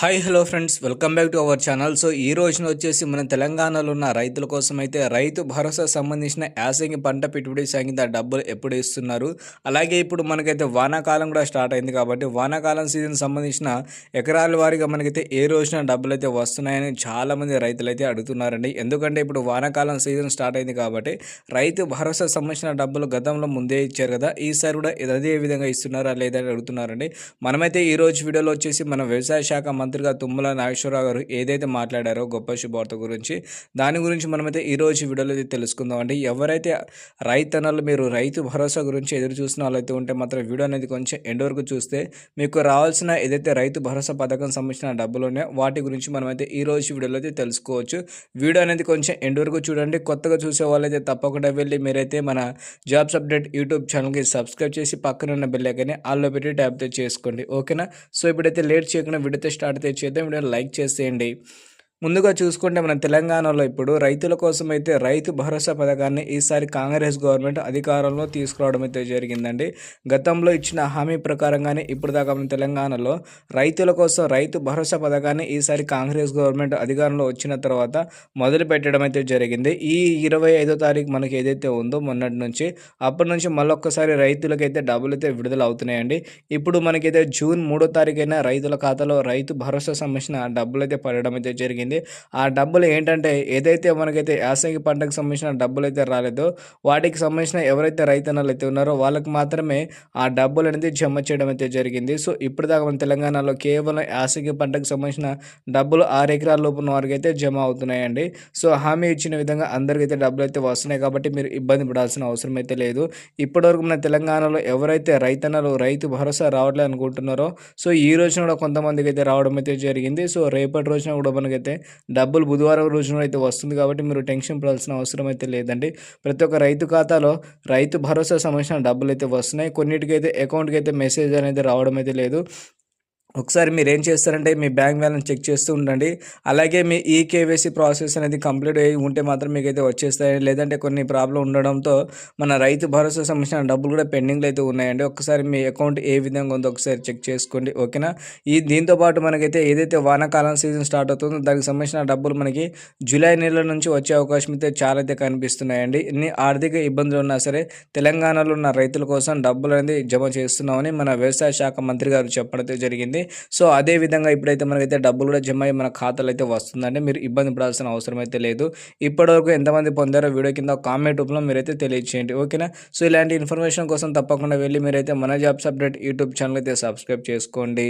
Hi hello friends welcome back to our channel so ఈ రోజున వచ్చేసి మన తెలంగాణలో ఉన్న రైతుల కోసం అయితే రైతు భరోసా సంబంధించిన యాసంగి పంట పెట్టుబడి సాగింద డబ్బులు ఎప్పుడు ఇస్తున్నారు? అలాగే ఇప్పుడు మనకైతే వానాకాలం కూడా స్టార్ట్ అయింది కాబట్టి వానాకాలం సీజన్ సంబంధించిన ఎకరాల వారీగా మనకైతే ఏ రోజున డబ్బులు అయితే వస్తున్నాయని చాలామంది రైతులు అయితే అడుగుతున్నారండి. ఎందుకంటే ఇప్పుడు వానాకాలం సీజన్ స్టార్ట్ అయింది కాబట్టి రైతు భరోసా సంబంధించిన డబ్బులు గతంలో ముందే ఇచ్చారు కదా ఈసారి కూడా అదే విధంగా ఇస్తున్నారా లేదని అడుగుతున్నారండి. మనమైతే ఈ రోజు వీడియోలో వచ్చేసి మన వ్యవసాయ శాఖ మంత్రిగా తుమ్మల నాగేశ్వరరావు గారు ఏదైతే మాట్లాడారో గొప్ప శుభార్త గురించి దాని గురించి మనమైతే ఈ రోజు వీడియోలో అయితే తెలుసుకుందాం అండి. ఎవరైతే రైతన్నలు మీరు రైతు భరోసా గురించి ఎదురు చూసిన వాళ్ళైతే ఉంటే మాత్రం వీడియో అనేది కొంచెం ఎండ్ వరకు చూస్తే మీకు రావాల్సిన ఏదైతే రైతు భరోసా పథకం సంబంధించిన డబ్బులు ఉన్నాయో వాటి గురించి మనమైతే ఈ రోజు వీడియోలో అయితే తెలుసుకోవచ్చు. వీడియో అనేది కొంచెం ఎండ్ వరకు చూడండి. కొత్తగా చూసే వాళ్ళైతే తప్పకుండా వెళ్ళి మీరైతే మన జాబ్స్ అప్డేట్ యూట్యూబ్ ఛానల్కి సబ్స్క్రైబ్ చేసి పక్కన ఉన్న బెల్ ఆల్లో పెట్టి ట్యాప్ చేసుకోండి ఓకేనా? సో ఇప్పుడైతే లేట్ చేయకుండా వీడియోతో స్టార్ట్ అయితే చేద్దాం. వీడియో లైక్ చేసేయండి. ముందుగా చూసుకుంటే మన తెలంగాణలో ఇప్పుడు రైతుల కోసం అయితే రైతు భరోసా పథకాన్ని ఈసారి కాంగ్రెస్ గవర్నమెంట్ అధికారంలో తీసుకురావడం అయితే జరిగిందండి. గతంలో ఇచ్చిన హామీ ప్రకారంగానే ఇప్పుడు దాకా మన తెలంగాణలో రైతుల కోసం రైతు భరోసా పథకాన్ని ఈసారి కాంగ్రెస్ గవర్నమెంట్ అధికారంలో వచ్చిన తర్వాత మొదలు పెట్టడం అయితే జరిగింది. ఈ ఇరవై ఐదో తారీఖు మనకి ఏదైతే ఉందో మొన్నటి నుంచి అప్పటి నుంచి మళ్ళొక్కసారి రైతులకైతే డబ్బులు అయితే విడుదల అవుతున్నాయండి ఇప్పుడు మనకైతే జూన్ మూడో తారీఖైనా రైతుల ఖాతాలో రైతు భరోసా సంబంధించిన డబ్బులు అయితే పడడం అయితే జరిగింది. జరిగింది. ఆ డబ్బులు ఏంటంటే ఏదైతే మనకైతే యాసంగి పంటకు సంబంధించిన డబ్బులు అయితే రాలేదో వాటికి సంబంధించిన ఎవరైతే రైతన్నలు అయితే ఉన్నారో వాళ్ళకి మాత్రమే ఆ డబ్బులు అనేది జమ చేయడం అయితే జరిగింది. సో ఇప్పుడు దాకా మన తెలంగాణలో కేవలం యాసంగి పంటకు సంబంధించిన డబ్బులు ఆరు ఎకరాల లోపున వారికి అయితే జమ అవుతున్నాయండి. సో హామీ ఇచ్చిన విధంగా అందరికైతే డబ్బులు అయితే వస్తున్నాయి కాబట్టి మీరు ఇబ్బంది పడాల్సిన అవసరం అయితే లేదు. ఇప్పటివరకు మన తెలంగాణలో ఎవరైతే రైతన్నలు రైతు భరోసా రావట్లేదు అనుకుంటున్నారో సో ఈ రోజున కూడా కొంతమందికి అయితే రావడం అయితే జరిగింది. సో రేపటి రోజున కూడా మనకైతే డబ్బులు బుధవారం రోజున అయితే వస్తుంది కాబట్టి మీరు టెన్షన్ పడాల్సిన అవసరం అయితే లేదండి. ప్రతి ఒక్క రైతు ఖాతాలో రైతు భరోసా సంబంధించిన డబ్బులు అయితే వస్తున్నాయి. కొన్నిటికైతే అకౌంట్కి అయితే మెసేజ్ అనేది రావడం అయితే లేదు. ఒకసారి మీరు ఏం చేస్తారంటే మీ బ్యాంక్ బ్యాలెన్స్ చెక్ చేస్తూ ఉండండి. అలాగే మీ ఈకేవైసీ ప్రాసెస్ అనేది కంప్లీట్ అయ్యి ఉంటే మాత్రం మీకు అయితే వచ్చేస్తాయి. లేదంటే కొన్ని ప్రాబ్లం ఉండడంతో మన రైతు భరోసా సంబంధించిన డబ్బులు కూడా పెండింగ్లో అయితే ఉన్నాయండి. ఒకసారి మీ అకౌంట్ ఏ విధంగా ఉందో ఒకసారి చెక్ చేసుకోండి. ఓకేనా? ఈ దీంతో పాటు మనకైతే ఏదైతే వానాకాలం సీజన్ స్టార్ట్ అవుతుందో దానికి సంబంధించిన డబ్బులు మనకి జూలై నెల నుంచి వచ్చే అవకాశం అయితే చాలా అయితే కనిపిస్తున్నాయండి. ఎన్ని ఆర్థిక ఇబ్బందులు ఉన్నా సరే తెలంగాణలో ఉన్న రైతుల కోసం డబ్బులు అనేది జమ చేస్తున్నామని మన వ్యవసాయ శాఖ మంత్రి గారు చెప్పడం జరిగింది. సో అదే విధంగా ఇప్పుడైతే మనకైతే డబ్బులు కూడా జమ అయ్యి మన ఖాతాలో అయితే వస్తుందంటే మీరు ఇబ్బంది పడాల్సిన అవసరం అయితే లేదు. ఇప్పటివరకు ఎంతమంది పొందారో వీడియో కింద కామెంట్ రూపంలో మీరైతే తెలియచేయండి. ఓకేనా? సో ఇలాంటి ఇన్ఫర్మేషన్ కోసం తప్పకుండా వెళ్ళి మీరైతే మన జాబ్స్ అప్డేట్ యూట్యూబ్ ఛానల్ అయితే సబ్స్క్రైబ్ చేసుకోండి.